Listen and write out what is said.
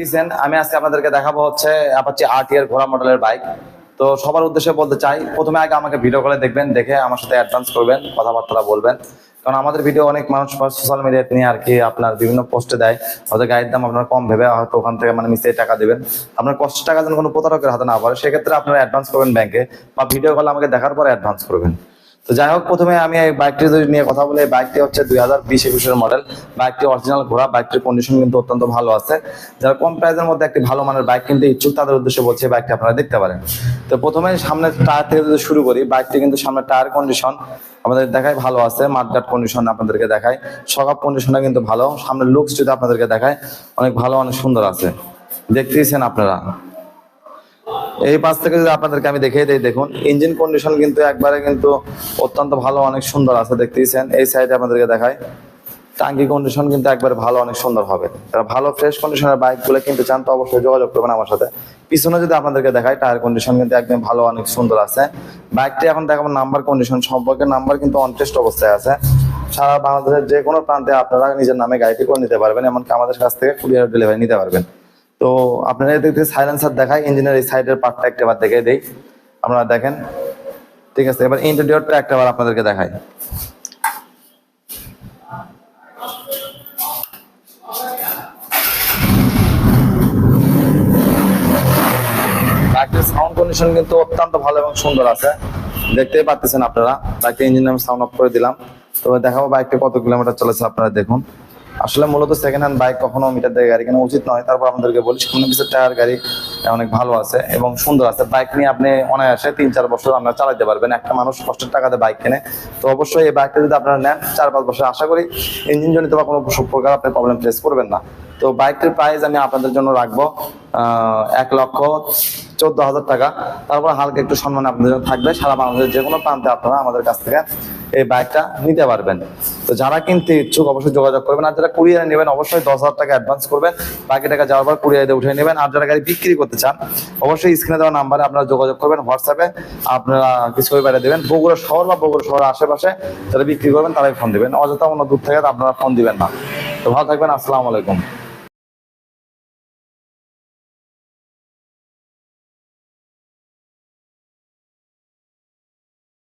দিয়েছেন, আমি আজকে আপনাদেরকে দেখাবো হচ্ছে অ্যাপাচি আরটি এর ঘোড়া মডেলের বাইক তো সবার উদ্দেশ্যে বলতে চাই প্রথমে আগে আমাকে ভিডিও কলে দেখবেন দেখে আমার সাথে অ্যাডভান্স করবেন কথাবার্তা বলবেন। কারণ আমাদের ভিডিও অনেক মানুষ সোশ্যাল মিডিয়াতে নিয়ে আর কি আপনার বিভিন্ন পোস্টে দেয়। হয়তো গাড়ির দাম আপনার কম ভেবে হয়তো ওখান থেকে মানে মিস্ত্রি টাকা দেবেন। আপনার কষ্টের টাকা যেন কোনো প্রতারকের হাতে না পড়ে সেক্ষেত্রে আপনারা অ্যাডভান্স করবেন ব্যাংকে বা ভিডিও কলে আমাকে দেখার পরে অ্যাডভান্স করবেন। তো যাই হোক, প্রথমে আমি এই বাইকটি নিয়ে কথা বলি বাইকটি হচ্ছে দুই হাজার বিশ একুশের মডেল বাইকটি অরিজিনাল ঘোড়া বাইকটির কন্ডিশন কিন্তু অত্যন্ত ভালো আছে। যারা কম প্রাইসের মধ্যে একটি ভালো মানের বাইক কিনতে ইচ্ছুক, তাদের উদ্দেশ্যে বলছি বাইকটি আপনারা দেখতে পারেন। তো প্রথমে সামনের টায়ার থেকে যদি শুরু করি বাইকটি কিন্তু সামনের টায়ার কন্ডিশন আমাদের দেখায় ভালো আছে, মাঠঘাট কন্ডিশন আপনাদেরকে দেখায়। সকাপ কন্ডিশনটা কিন্তু ভালো। সামনের লুকস যদি আপনাদেরকে দেখায়, অনেক ভালো, অনেক সুন্দর আছে। দেখতেইছেন আপনারা। এই পাশ থেকে যদি আপনাদেরকে আমি দেখিয়ে দিই দেখুন ইঞ্জিন কন্ডিশন কিন্তু একবারে কিন্তু অত্যন্ত ভালো অনেক সুন্দর আছে দেখতেইছেন এই সাইডে আপনাদেরকে দেখায় টাঙ্কি কন্ডিশন কিন্তু একবারে ভালো অনেক সুন্দর হবে। যারা ভালো ফ্রেশ কন্ডিশনের বাইকগুলো কিন্তু চান তো অবশ্যই যোগাযোগ করবেন আমার সাথে। পিছনে যদি আপনাদেরকে দেখায় টায়ার কন্ডিশন কিন্তু একদম ভালো অনেক সুন্দর আছে। বাইকটি এখন দেখাবো নাম্বার কন্ডিশন সম্পর্কে। নাম্বার কিন্তু অনটেস্ট অবস্থায় আছে। সারা বাংলাদেশের যে কোনো প্রান্তে আপনারা নিজের নামে গাড়িটি করে নিতে পারবেন এমনকি আমাদের কাছ থেকে কুরিয়ার ডেলিভারি নিতে পারবেন। তো আপনারা থেকে সাইলেন্সার দেখায় ইঞ্জিনের এই সাইডের পার্টটা একটাবার দেখে দেই। আপনারা দেখেন। ঠিক আছে, এবার ইন্টেরিয়রটা একটাবার আপনাদেরকে দেখাই। বাইকের সাউন্ড কন্ডিশন কিন্তু অত্যন্ত ভালো এবং সুন্দর আছে। দেখতেই পাচ্ছেন আপনারা। বাইকের ইঞ্জিন আমি সাউন্ড অফ করে দিলাম। তো দেখাবো বাইকটা কত কিলোমিটার চলেছে আপনারা দেখুন। আসলে মূলত সেকেন্ড হ্যান্ড বাইক কখনো মিটার দিয়ে গাড়ি কেনা উচিত নয়। তারপর আপনাদেরকে বলি, সামনে পিছের টায়ার গাড়ি অনেক ভালো আছে এবং সুন্দর আছে। বাইক নিয়ে আপনি অনায়াসে তিন চার বছর আপনারা চালাতে পারবেন। একটা মানুষ কষ্টের টাকাতে বাইক কেনে। তো অবশ্যই এই বাইকটা যদি আপনারা নেন, চার পাঁচ বছর আশা করি ইঞ্জিন জনিত বা কোনো প্রকার আপনি প্রবলেম ফেস করবেন না। তো বাইকটির প্রাইস আমি আপনাদের জন্য রাখব এক লক্ষ চোদ্দ হাজার টাকা। তারপর হালকা একটু সম্মান আপনাদের থাকবে। সারা বাংলাদেশের যে কোনো প্রান্তে আপনারা আমাদের কাছ থেকে এই বাইকটা নিতে পারবেন। তো যারা কিনতে ইচ্ছুক অবশ্যই যোগাযোগ করবেন। আর যারা কুরিয়ারে নেবেন, অবশ্যই দশ হাজার টাকা অ্যাডভান্স করবেন। বাকি টাকা যাওয়ার পর কুরিয়ারে উঠে নেবেন। আর যারা গাড়ি বিক্রি করতে চান, অবশ্যই স্ক্রিনে দেওয়া নাম্বারে আপনারা যোগাযোগ করবেন। হোয়াটসঅ্যাপে আপনারা কিছু বাইরে দেবেন। বগুড়া শহর বা বগুড়া শহরের আশেপাশে যারা বিক্রি করবেন, তারাই ফোন দিবেন। অযথা অন্য দূর থেকে আপনারা ফোন দিবেন না। তো ভালো থাকবেন। আসসালামু আলাইকুম।